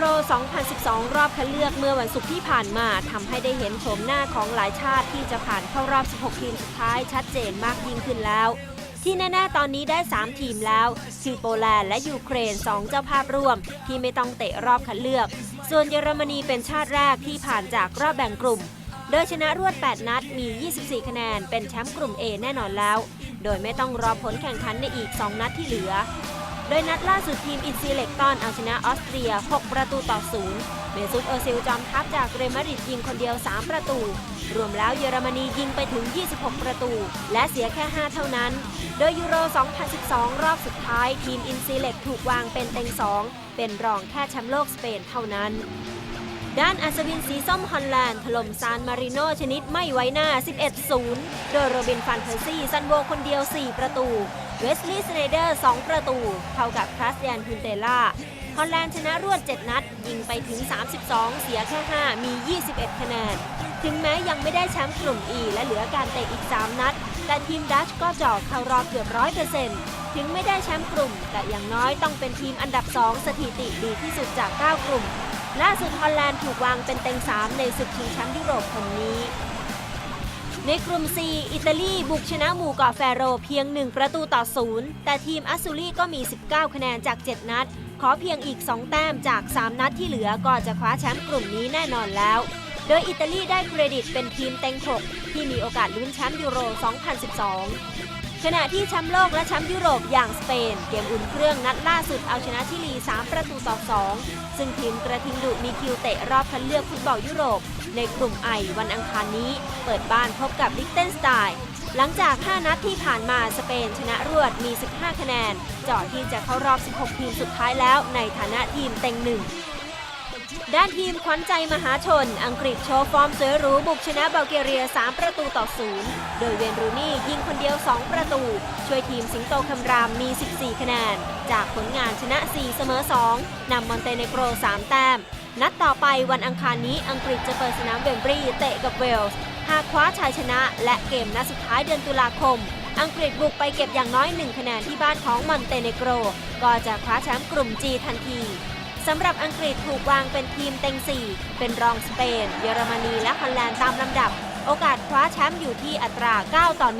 ฟุตบอลยูโร 2012 รอบคัดเลือกเมื่อวันศุกร์ที่ผ่านมาทำให้ได้เห็นโฉมหน้าของหลายชาติที่จะผ่านเข้ารอบ 16 ทีมสุดท้ายชัดเจนมากยิ่งขึ้นแล้ว ที่แน่ๆตอนนี้ได้ 3 ทีมแล้วคือโปแลนด์และยูเครน 2 เจ้าภาพร่วม ที่ไม่ต้องเตะรอบคัดเลือก ส่วนเยอรมนีเป็นชาติแรกที่ผ่านจากรอบแบ่งกลุ่ม โดยชนะรวด 8 นัดมี 24 คะแนน เป็นแชมป์กลุ่ม A แน่นอนแล้ว โดยไม่ต้องรอผลแข่งขันในอีก 2 นัดที่เหลือ โดยนัดล่าสุดทีมอินซีเล็กตอนเอาชนะออสเตรีย 6 ประตูต่อ0เมซุตโอซิลจอมทัพจากเรมาริดยิงคนเดียว 3 ประตู รวมแล้วเยอรมนียิงไปถึง 26 ประตู และเสียแค่ 5 เท่านั้น โดยยูโร 2012 รอบสุดท้าย ทีมอินซีเล็กถูกวางเป็นเต็ง 2 เป็นรองแค่แชมป์โลกสเปนเท่านั้นด้านอัศวินสีส้มฮอลแลนด์ถล่มซานมาริโนชนิดไม่ไว้หน้า 11-0 โดยโรบินฟันเพอร์ซี่ซันโวคนเดียว 4 ประตู เวสลีย์สไนเดอร์ 2 ประตู เท่ากับคลาสยานฮุนเตล่าฮอลแลนด์ชนะรวด 7 นัด ยิงไปถึง 32 เสียแค่ 5 มี 21 คะแนน ถึงแม้ยังไม่ได้แชมป์กลุ่ม E และเหลือการเตะอีก 3 นัด แต่ทีมดัชก็จ่อเข้ารอบเกือบ100%ถึงไม่ได้แชมป์กลุ่ม แต่อย่างน้อยต้องเป็นทีมอันดับ 2 สถิติดีที่สุดจาก 9 กลุ่ม ล่าสุดฮอลแลนด์ถูกวางเป็นเต็ง 3 ในศึกชิงแชมป์ยุโรปคนนี้ ในกลุ่ม C อิตาลีบุกชนะหมู่เกาะแฟโรเพียง 1 ประตูต่อ0แต่ทีมอัสซูรีก็มี 19 คะแนนจาก 7 นัด ขอเพียงอีก 2 แต้มจาก 3 นัดที่เหลือก็จะคว้าแชมป์กลุ่มนี้แน่นอนแล้ว โดยอิตาลีได้เครดิตเป็นทีมเต็ง 6 ที่มีโอกาสลุ้นแชมป์ยูโร 2012 ขณะที่แชมป์โลกและแชมป์ยุโรปอย่างสเปน เกมอุ่นเครื่องนัดล่าสุดเอาชนะชิลี 3 ประตูต่อ 2 ซึ่งทีมกระทิงดุมีคิวเตะรอบคัดเลือกฟุตบอลยุโรป ในกลุ่มไอวันอังคารนี้ เปิดบ้านพบกับลิกเทนสไตน์หลังจาก 5 นัดที่ผ่านมาสเปนชนะรวดมี 15 คะแนนเจาะที่จะเข้ารอบ 16 ทีมสุดท้ายแล้วในฐานะทีมเต็งหนึ่ง ด้านทีมขวัญใจมหาชน อังกฤษโชว์ฟอร์มสวยหรูบุกชนะบัลแกเรีย 3 ประตูต่อ0โดยเวนรูนี่ยิงคนเดียว 2 ประตู ช่วยทีมสิงโตคำรามมี 14 คะแนน จากผลงานชนะ 4 เสมอ 2 นำมอนเตเนโกร 3 แต้ม นัดต่อไปวันอังคารนี้อังกฤษจะเปิดสนามเวมบรีเตะกับเวลส์ หากคว้าชัยชนะ และเกมนัดสุดท้ายเดือนตุลาคม อังกฤษบุกไปเก็บอย่างน้อย 1 คะแนนที่บ้านของมอนเตเนโกร ก็จะคว้าแชมป์กลุ่ม G ทันที สำหรับอังกฤษถูกวางเป็นทีมเต็ง 4 เป็นรองสเปน เยอรมนีและฮอลแลนด์ตามลำดับ โอกาสคว้าแชมป์อยู่ที่อัตรา 9 ต่อ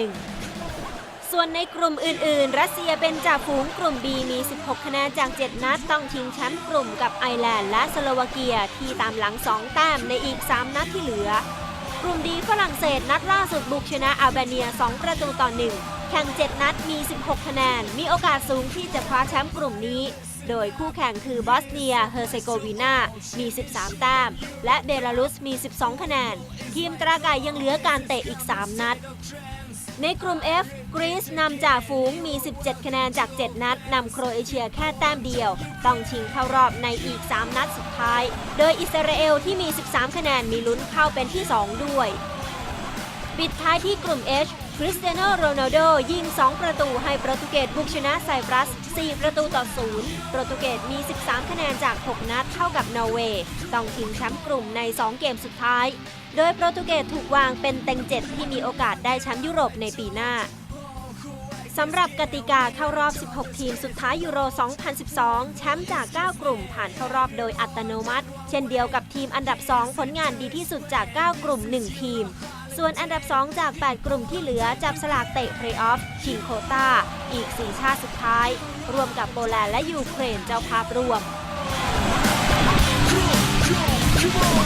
1 ส่วนในกลุ่มอื่น ๆ รัสเซียเป็นจ่าฝูงกลุ่ม B มี 16 คะแนนจาก 7 นัดต้องชิงแชมป์กลุ่มกับไอร์แลนด์และสโลวาเกียที่ตามหลัง 2 แต้มในอีก 3 นัดที่เหลือกลุ่มดีฝรั่งเศสนัดล่าสุดบุกชนะอัลเบเนีย 2 ประตูต่อ 1 แข่ง 7 นัดมี 16 คะแนน มีโอกาสสูงที่จะคว้าแชมป์กลุ่มนี้ โดยคู่แข่งคือบอสเนีย เฮอร์เซโกวีนา มี 13 แต้ม และเบลารุสมี 12 คะแนน ทีมตราไก่ยังเหลือการเตะอีก 3 นัด ในกลุ่ม F กรีซนำจ่าฝูงมี 17 คะแนนจาก 7 นัดนำโครเอเชียแค่แต้มเดียว ต้องชิงเข้ารอบในอีก 3 นัดสุดท้าย โดยอิสราเอลที่มี 13 คะแนนมีลุ้นเข้าเป็นที่ 2 ด้วย ปิดท้ายที่กลุ่ม H คริสเตียโนโรนัลโดยิง 2 ประตูให้โปรตุเกสบุกชนะไซปรัส 4 ประตูต่อ 0 โปรตุเกสมี 13 คะแนนจาก 6 นัดเท่ากับนอร์เวย์ต้องชิงแชมป์กลุ่มใน 2 เกมสุดท้าย โดยโปรตุเกสถูกวางเป็นเต็ง 7 ที่มีโอกาสได้แชมป์ยุโรปในปีหน้าสำหรับกติกาเข้ารอบ 16 ทีมสุดท้ายยูโร 2012 แชมป์จาก 9 กลุ่มผ่านเข้ารอบโดยอัตโนมัติ เช่นเดียวกับทีมอันดับ 2 ผลงานดีที่สุดจาก 9 กลุ่ม 1 ทีม ส่วนอันดับ 2 จาก 8 กลุ่มที่เหลือจับสลากเตะเพลย์ออฟชิงโคตาอีก 4 ชาติสุดท้าย รวมกับโปแลนด์และยูเครนเจ้าภาพรวม Come on,